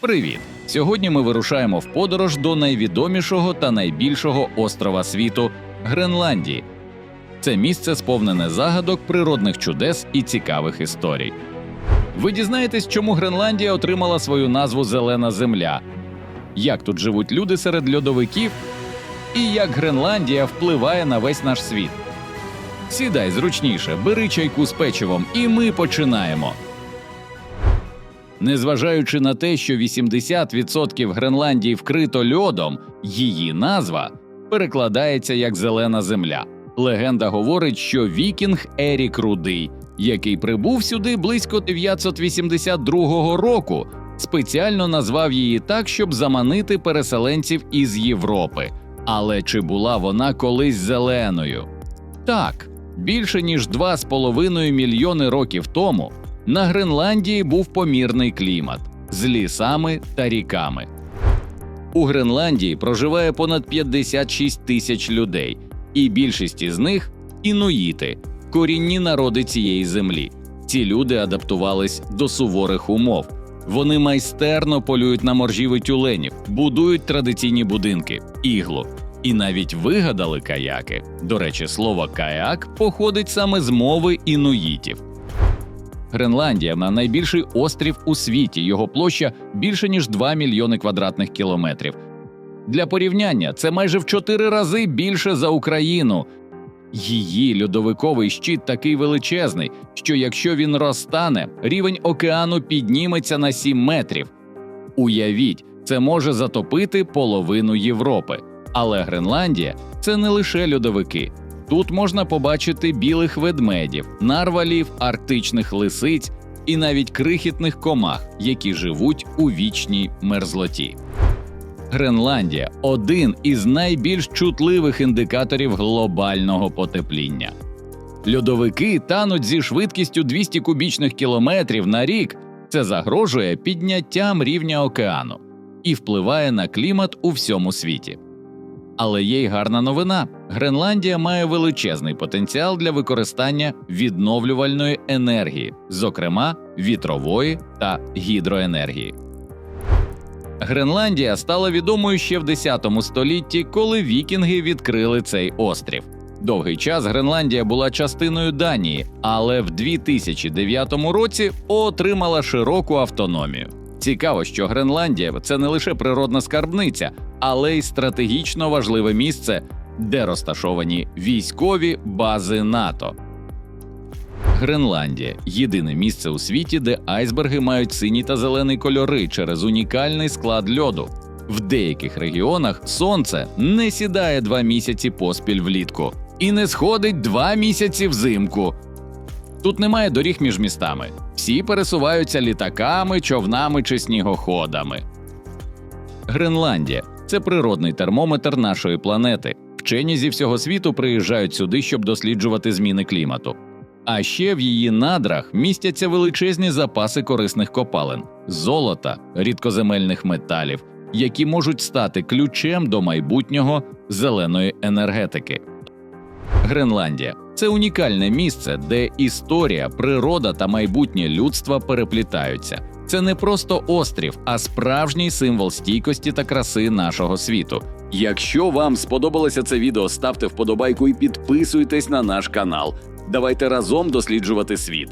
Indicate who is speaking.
Speaker 1: Привіт! Сьогодні ми вирушаємо в подорож до найвідомішого та найбільшого острова світу Гренландії. Це місце сповнене загадок, природних чудес і цікавих історій. Ви дізнаєтесь, чому Гренландія отримала свою назву Зелена Земля, як тут живуть люди серед льодовиків, і як Гренландія впливає на весь наш світ. Сідай зручніше, бери чайку з печивом, і ми починаємо. Незважаючи на те, що 80% Гренландії вкрито льодом, її назва перекладається як зелена земля. Легенда говорить, що вікінг Ерік Рудий, який прибув сюди близько 982 року, спеціально назвав її так, щоб заманити переселенців із Європи. Але чи була вона колись зеленою? Так, більше ніж 2,5 мільйони років тому на Гренландії був помірний клімат з лісами та ріками. У Гренландії проживає понад 56 тисяч людей, і більшість із них інуїти, корінні народи цієї землі. Ці люди адаптувались до суворих умов. Вони майстерно полюють на моржів і тюленів, будують традиційні будинки, іглу і навіть вигадали каяки. До речі, слово каяк походить саме з мови інуїтів. Гренландія на найбільший острів у світі. Його площа більше ніж 2 мільйони квадратних кілометрів. Для порівняння це майже в 4 рази більше за Україну. Її льодовиковий щит такий величезний, що якщо він розтане, рівень океану підніметься на 7 метрів. Уявіть, це може затопити половину Європи. Але Гренландія це не лише льодовики. Тут можна побачити білих ведмедів, нарвалів, арктичних лисиць і навіть крихітних комах, які живуть у вічній мерзлоті. Гренландія один із найбільш чутливих індикаторів глобального потепління. Льодовики тануть зі швидкістю 200 кубічних кілометрів на рік. Це загрожує підняттям рівня океану і впливає на клімат у всьому світі. Але є й гарна новина: Гренландія має величезний потенціал для використання відновлювальної енергії, зокрема вітрової та гідроенергії. Гренландія стала відомою ще в 10 столітті, коли вікінги відкрили цей острів. Довгий час Гренландія була частиною Данії, але в 2009 році отримала широку автономію. Цікаво, що Гренландія це не лише природна скарбниця, але й стратегічно важливе місце, де розташовані військові бази НАТО. Гренландія єдине місце у світі, де айсберги мають синій та зелений кольори через унікальний склад льоду. В деяких регіонах сонце не сідає два місяці поспіль влітку і не сходить два місяці взимку. Тут немає доріг між містами. Всі пересуваються літаками, човнами чи снігоходами. Гренландія це природний термометр нашої планети. Вчені зі всього світу приїжджають сюди, щоб досліджувати зміни клімату. А ще в її надрах містяться величезні запаси корисних копалин, золота, рідкоземельних металів, які можуть стати ключем до майбутнього зеленої енергетики. Гренландія це унікальне місце, де історія, природа та майбутнє людства переплітаються. Це не просто острів, а справжній символ стійкості та краси нашого світу. Якщо вам сподобалося це відео, ставте вподобайку і підписуйтесь на наш канал. Давайте разом досліджувати світ.